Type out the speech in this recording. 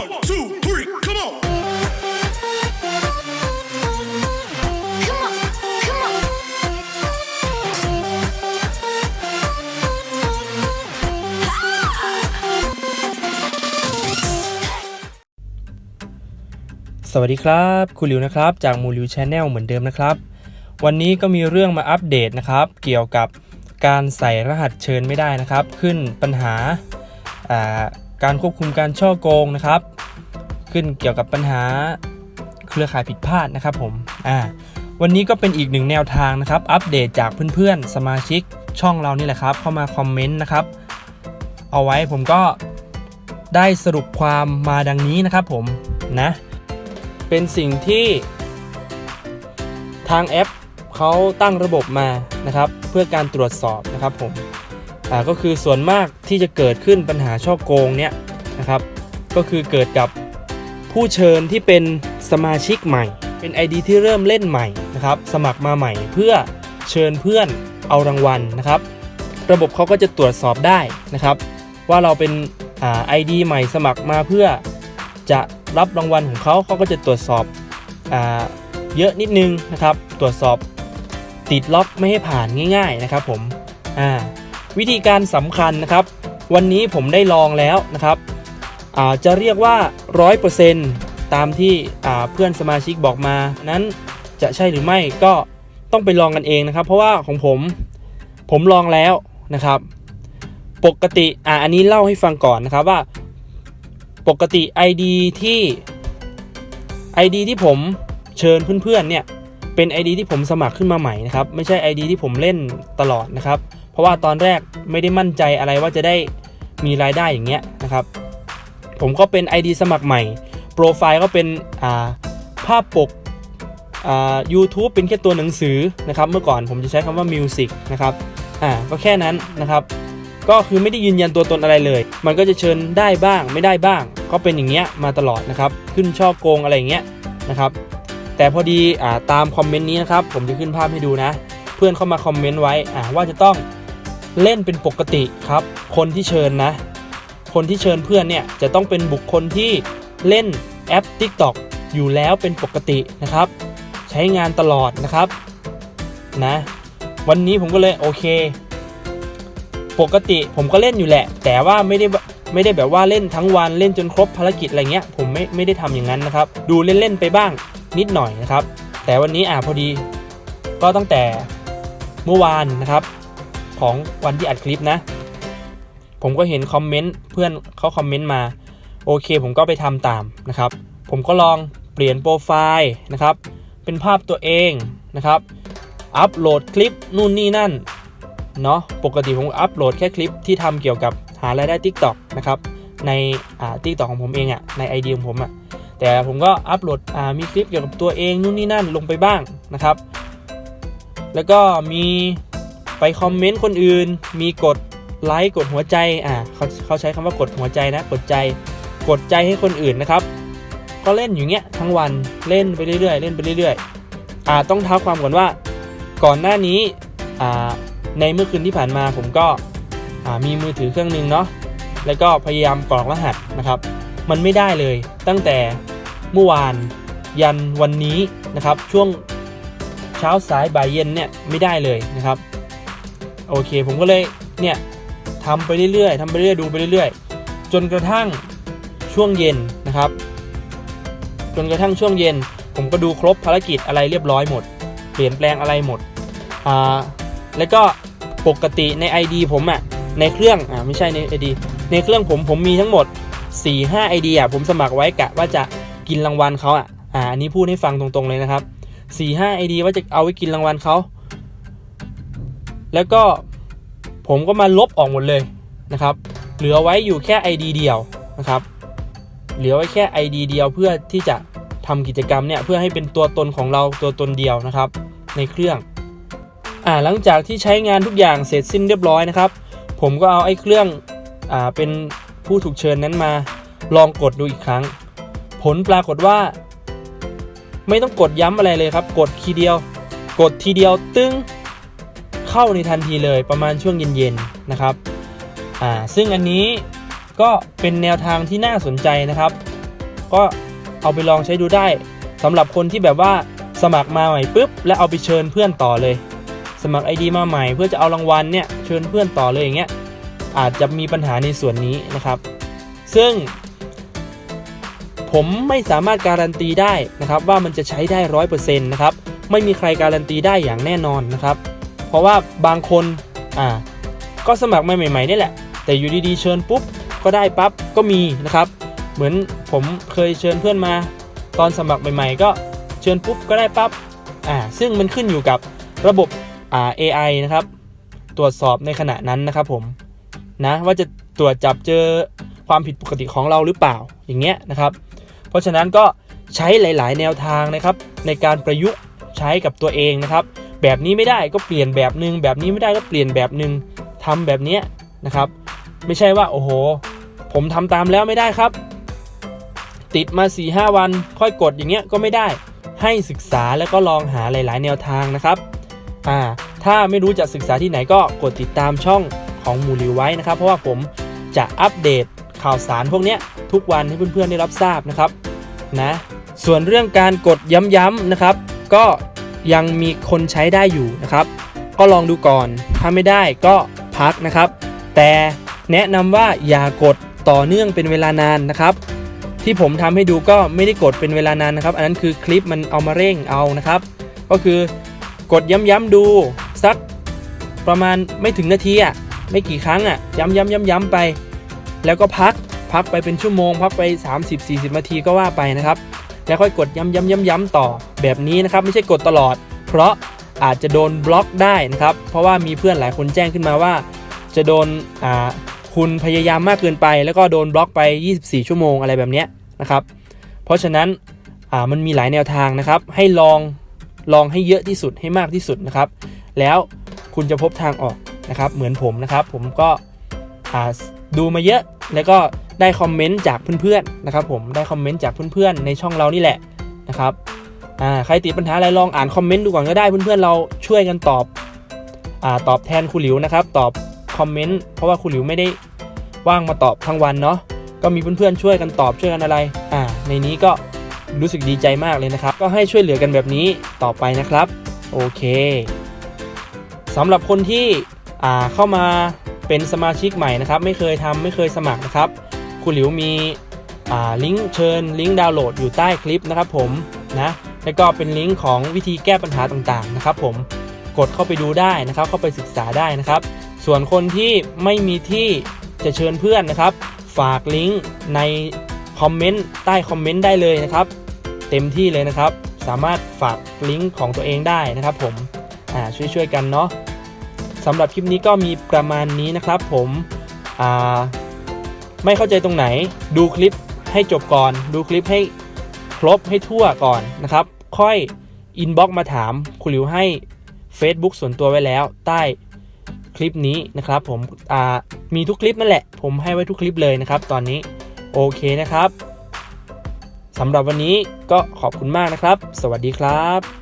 One, two, three, come on. Come on, come on. สวัสดีครับคุณลิวนะครับ จากมูลิวชาแนลเหมือนเดิมนะครับ วันนี้ก็มีเรื่องมาอัปเดตนะครับ เกี่ยวกับการใส่รหัสเชิญไม่ได้นะครับ ขึ้นปัญหาอ่า การควบคุมการช่อโกงนะครับ ขึ้นเกี่ยวกับปัญหาเครือข่ายผิดพลาดนะครับผมอ่าวันนี้ก็เป็นอีกหนึ่งแนวทางนะครับ อัปเดตจากเพื่อนๆ สมาชิกช่องเรานี่แหละครับ เข้ามาคอมเมนต์นะครับ เอาไว้ผมก็ได้สรุปความมาดังนี้นะครับผมนะ เป็นสิ่งที่ทางแอปเขาตั้งระบบมานะครับ เพื่อการตรวจสอบนะครับผม อ่าก็คือส่วนมากที่จะเกิดขึ้นปัญหาช่อโกงเนี่ยนะครับ ก็คือเกิดกับผู้เชิญที่เป็นสมาชิกใหม่ เป็น ID ที่เริ่มเล่นใหม่นะครับ สมัครมาใหม่เพื่อเชิญเพื่อนเอารางวัลนะครับ ระบบเขาก็จะตรวจสอบได้นะครับ ว่าเราเป็นอ่า ID ใหม่สมัครมาเพื่อจะรับรางวัลของเขาเขาก็จะตรวจสอบอเยอะนิดนึงนะครับ ตรวจสอบติดล็อกไม่ให้ผ่านง่าย ๆนะครับผมอ่า วิธีการสำคัญนะครับ วันนี้ผมได้ลองแล้วนะครับจะเรียกว่า 100%ตามที่เพื่อนสมาชิกบอกมา นั้นจะใช่หรือไม่ก็ต้องไปลองกันเองนะครับ เพราะว่าของผมผมลองแล้วนะครับ ปกติอ่าอันนี้เล่าให้ฟังก่อนนะครับว่า ปกติ ID ที่ ID ที่ผมเชิญเพื่อนๆเนี่ยเป็น ID ที่ผมสมัครขึ้นมาใหม่นะครับ ไม่ใช่ ID ที่ผมเล่นตลอดนะครับ เพราะว่าตอนแรกไม่ได้มั่นใจอะไรว่าจะได้มีรายได้อย่างเงี้ยนะครับ ผมก็เป็น ID สมัครใหม่ โปรไฟล์ก็เป็นาภาพปกอ่า YouTube เป็นแค่ตัวหนังสือนะครับ เมื่อก่อนผมจะใช้คำว่า Music นะครับอ่าก็แค่นั้นนะครับก็คือไม่ได้ยืนยันตัวตนอะไรเลย มันก็จะเชิญได้บ้างไม่ได้บ้าง ก็เป็นอย่างเงี้ยมาตลอดนะครับ ขึ้นช่อโกงอะไรอย่างเงี้ยนะครับ แต่พอดีอ่าตามคอมเมนต์นี้นะครับ ผมจะขึ้นภาพให้ดูนะ เพื่อนเข้ามาคอมเมนต์ไว้อ่าว่าจะต้อง เล่นเป็นปกติครับ คนที่เชิญนะ คนที่เชิญเพื่อนเนี่ยจะต้องเป็นบุคคลที่เล่นแอป TikTok อยู่แล้วเป็นปกตินะครับ ใช้งานตลอดนะครับนะวันนี้ผมก็เลยโอเค ปกติผมก็เล่นอยู่แหละ แต่ว่าไม่ได้ไม่ได้แบบว่าเล่นทั้งวันเล่นจนครบภารกิจอะไรเงี้ย ผมไม่ไม่ได้ทำอย่างนั้นนะครับ ดูเล่นๆไปบ้างนิดหน่อยนะครับ แต่วันนี้อ่าพอดี ก็ตั้งแต่เมื่อวานนะครับ ของวันที่อัดคลิปนะ ผมก็เห็นคอมเมนต์เพื่อนเขาคอมเมนต์มา โอเค ผมก็ไปทำตามนะครับ ผมก็ลองเปลี่ยนโปรไฟล์นะครับ เป็นภาพตัวเองนะครับ อัปโหลดคลิปนู่นนี่นั่นเนาะปกติผมอัปโหลดแค่คลิปที่ทำเกี่ยวกับหารายได้ TikTok นะครับ ในอ่า TikTok ของผมเองอะ่ะใน ID ของผมอะ่ะแต่ผมก็อัปโหลดอ่ามีคลิปเกี่ยวกับตัวเองนู่นนี่นั่นลงไปบ้างนะครับ แล้วก็มี ไปคอมเมนต์คนอื่น มีกดไลค์กดหัวใจอ่าเขาเขาใช้คำว่ากดหัวใจนะ กดใจ กดใจให้คนอื่นนะครับ ก็เล่นอยู่เงี้ยทั้งวันเล่นไปเรื่อยๆ เล่นไปเรื่อยๆอ่าต้องเท้าความก่อนว่า ก่อนหน้านี้อ่าในเมื่อคืนที่ผ่านมาผมก็อ่ามีมือถือเครื่องหนึงเนาะแล้วก็พยายามกรอกรหัสนะครับ มันไม่ได้เลยตั้งแต่เมื่อวานยันวันนี้นะครับ ช่วงเช้าสายบ่ายเย็นเนี่ยไม่ได้เลยนะครับ โอเค ผมก็เลยเนี่ยทำไปเรื่อยๆทำไปเรื่อยๆดูไปเรื่อยๆ จนกระทั่งช่วงเย็นนะครับ จนกระทั่งช่วงเย็น ผมก็ดูครบภารกิจอะไรเรียบร้อยหมด เปลี่ยนแปลงอะไรหมดอ่าแล้วก็ปกติใน ID ผมอะ่ะในเครื่องอ่าไม่ใช่ใน ID ในเครื่องผมผมมีทั้งหมด 4 5 ID อะผมสมัครไว้กะว่าจะกินรางวัลเขาอะอ่าอันนี้พูดให้ฟังตรงๆเลยนะครับ 4 5 ID ว่าจะเอาไว้กินรางวัลเขา แล้วก็ผมก็มาลบออกหมดเลยนะครับ เหลือไว้อยู่แค่ ID เดียวนะครับ เหลือไว้แค่ ID เดียวเพื่อที่จะทำกิจกรรมเนี่ยเพื่อให้เป็นตัวตนของเราตัวตนเดียวนะครับ ในเครื่องอ่าหลังจากที่ใช้งานทุกอย่างเสร็จสิ้นเรียบร้อยนะครับ ผมก็เอาไอ้เครื่องอ่าเป็นผู้ถูกเชิญนั้นมาลองกดดูอีกครั้ง ผลปรากฏว่า ไม่ต้องกดย้ำอะไรเลยครับ กดทีเดียว กดทีเดียวตึ้ง เข้าในทันทีเลยประมาณช่วงเย็นๆนะครับอ่าซึ่งอันนี้ก็เป็นแนวทางที่น่าสนใจนะครับ ก็เอาไปลองใช้ดูได้สำหรับคนที่แบบว่าสมัครมาใหม่ปุ๊บแล้วเอาไปเชิญเพื่อนต่อเลย สมัคร ID มาใหม่เพื่อจะเอารางวัลเนี่ยเชิญเพื่อนต่อเลยอย่างเงี้ยอาจจะมีปัญหาในส่วนนี้นะครับ ซึ่ง ผมไม่สามารถการันตีได้นะครับว่ามันจะใช้ได้ร้อยเปอร์เซ็นต์นะครับไม่มีใครการันตีได้อย่างแน่นอนนะครับ เพราะว่าบางคนอ่าก็สมัครมาใหม่ๆนี่แหละ แต่อยู่ดีๆเชิญปุ๊บก็ได้ปั๊บก็มีนะครับ เหมือนผมเคยเชิญเพื่อนมา ตอนสมัครใหม่ ๆ ก็เชิญปุ๊บก็ได้ปั๊บอ่าซึ่งมันขึ้นอยู่กับระบบอ่า AI นะครับ ตรวจสอบในขณะนั้นนะครับผมนะว่าจะตรวจจับเจอความผิดปกติของเราหรือเปล่าอย่างเงี้ยนะครับ เพราะฉะนั้นก็ใช้หลาย ๆ แนวทางนะครับ ในการประยุกต์ใช้กับตัวเองนะครับ แบบนี้ไม่ได้ก็เปลี่ยนแบบหนึ่งแบบนี้ไม่ได้ก็เปลี่ยนแบบหนึ่งทำแบบเนี้ยนะครับ ไม่ใช่ว่าโอ้โห ผมทำตามแล้วไม่ได้ครับ ติดมา4ีหวัน ค่อยกดอย่างเงี้ยก็ไม่ได้ ให้ศึกษาแล้วก็ลองหาหลาย ๆ แนวทางนะครับอ่าถ้าไม่รู้จะศึกษาที่ไหนก็กดติดตามช่องของหมูหลิวไว้นะครับ เพราะว่าผมจะอัปเดตข่าวสารพวกเนี้ยทุกวันให้เพื่อนๆได้รับทราบนะครับนะส่วนเรื่องการกดย้ำๆนะครับ ก็ ยังมีคนใช้ได้อยู่นะครับ ก็ลองดูก่อน ถ้าไม่ได้ก็พักนะครับ แต่แนะนำว่าอย่ากดต่อเนื่องเป็นเวลานานนะครับ ที่ผมทำให้ดูก็ไม่ได้กดเป็นเวลานานนะครับ อันนั้นคือคลิปมันเอามาเร่งเอานะครับ ก็คือกดย้ำๆดูสักประมาณไม่ถึงนาทีอะไม่กี่ครั้งอะย้ำๆย้ำๆไป แล้วก็พักพักไปเป็นชั่วโมง พักไป 30-40นาทีก็ว่าไปนะครับ แล้วค่อยกดย้ำย้ำย้ำย้ำต่อแบบนี้นะครับไม่ใช่กดตลอด เพราะอาจจะโดนบล็อกได้นะครับเพราะว่ามีเพื่อนหลายคนแจ้งขึ้นมาว่า จะโดนอ่าคุณพยายามมากเกินไป แล้วก็โดนบล็อกไป 24 ชั่วโมงอะไรแบบนี้นะครับเพราะฉะนั้นมันมีหลายแนวทางนะครับ ให้ลองลองให้เยอะที่สุดให้มากที่สุดนะครับ แล้วคุณจะพบทางออกนะครับ เหมือนผมนะครับ ผมก็ดูมาเยอะแล้วก็ ได้คอมเมนต์จากเพื่อนๆนะครับผมได้คอมเมนต์จากเพื่อนๆในช่องเรานี่แหละนะครับอ่าใครติดปัญหาอะไรลองอ่านคอมเมนต์ดูก่อนก็ได้เพื่อนๆเราช่วยกันตอบอ่าตอบแทนครูหลิวนะครับ ตอบคอมเมนต์เพราะว่าครูหลิวไม่ได้ว่างมาตอบทั้งวันเนาะก็มีเพื่อนๆช่วยกันตอบช่วยกันอะไรอ่าในนี้ก็รู้สึกดีใจมากเลยนะครับ ก็ให้ช่วยเหลือกันแบบนี้ต่อไปนะครับ โอเคสำหรับคนที่เข้ามาเป็นสมาชิกใหม่นะครับ ไม่เคยทำไม่เคยสมัครนะครับ ครูหลิวมีลิงก์เชิญลิงก์ดาวน์โหลดอยู่ใต้คลิปนะครับผมนะแล้วก็เป็นลิงก์ของวิธีแก้ปัญหาต่างๆนะครับผมกดเข้าไปดูได้นะครับ เข้าไปศึกษาได้นะครับ ส่วนคนที่ไม่มีที่จะเชิญเพื่อนนะครับ ฝากลิงก์ในคอมเมนต์ใต้คอมเมนต์ได้เลยนะครับ เต็มที่เลยนะครับ สามารถฝากลิงก์ของตัวเองได้นะครับ ผมอ่าช่วยๆกันเนาะสำหรับคลิปนี้ก็มีประมาณนี้นะครับ ผมอ่า ไม่เข้าใจตรงไหน ดูคลิปให้จบก่อน ดูคลิปให้ครบให้ทั่วก่อนนะครับ ค่อยอินบ็อกมาถามคุณหลิวให้ Facebook ส่วนตัวไว้แล้วใต้คลิปนี้นะครับ ผมมีทุกคลิปนั่นแหละ ผมให้ไว้ทุกคลิปเลยนะครับ ตอนนี้โอเคนะครับสำหรับวันนี้ก็ขอบคุณมากนะครับ สวัสดีครับ